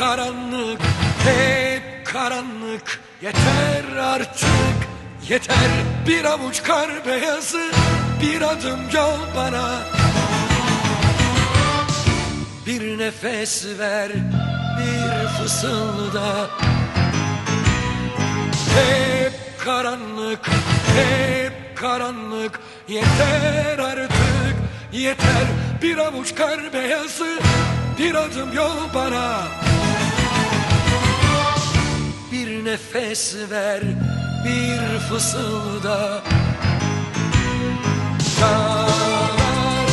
karanlık, hep karanlık. Yeter artık, yeter. Bir avuç kar beyazı, bir adım yol bana. Bir nefes ver, bir fısılda. Hep karanlık, hep karanlık. Yeter artık, yeter. Bir avuç kar beyazı, bir adım yol bana Nefes ver, bir fısılda. Dağlar,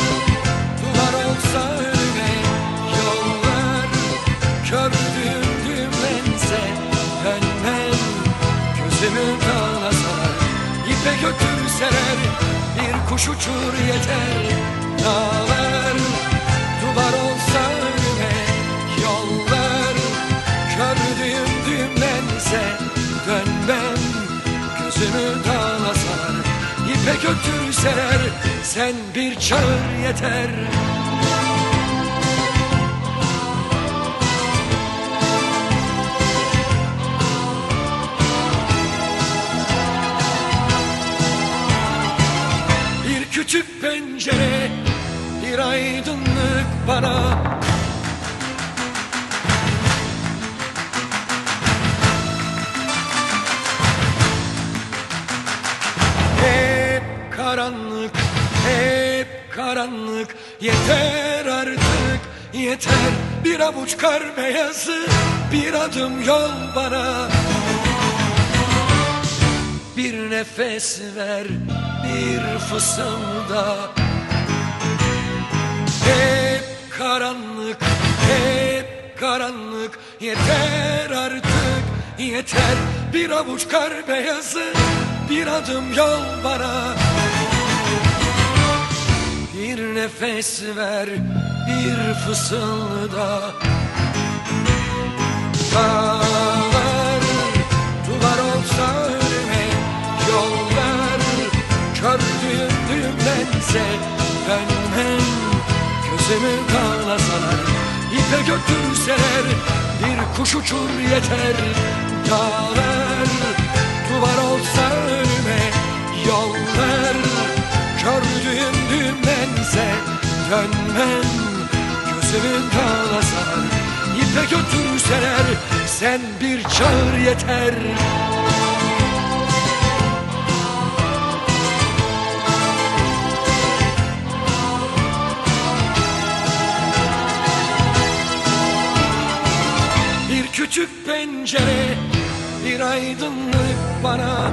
duvar olsa önüme Yollar, kördüğüm düğümlense Dönmem, gözümü dağla sarar İpe götürseler, bir kuş uçur yeter Dağlar, gözümü dağla sarar İpe götürseler, sen bir çağır yeter. Bir küçük pencere Bir aydınlık bana karanlık Hep karanlık. Yeter artık Yeter. Bir avuç kar beyazı Bir adım yol bana. Bir nefes ver, bir fısılda. Hep karanlık, hep karanlık. Yeter artık, yeter. Bir avuç kar beyazı, bir adım yol bana Bir nefes ver, bir fısılda. Dağlar, duvar olsa önüme Yollar, kördüğüm düğümlense Dönmem, gözümü dağlasalar İpe götürseler, bir kuş uçur yeter. Dağlar, Dönmem, gözümü dağlasalar İpe götürseler sen bir çağır yeter. Bir küçük pencere bir aydınlık bana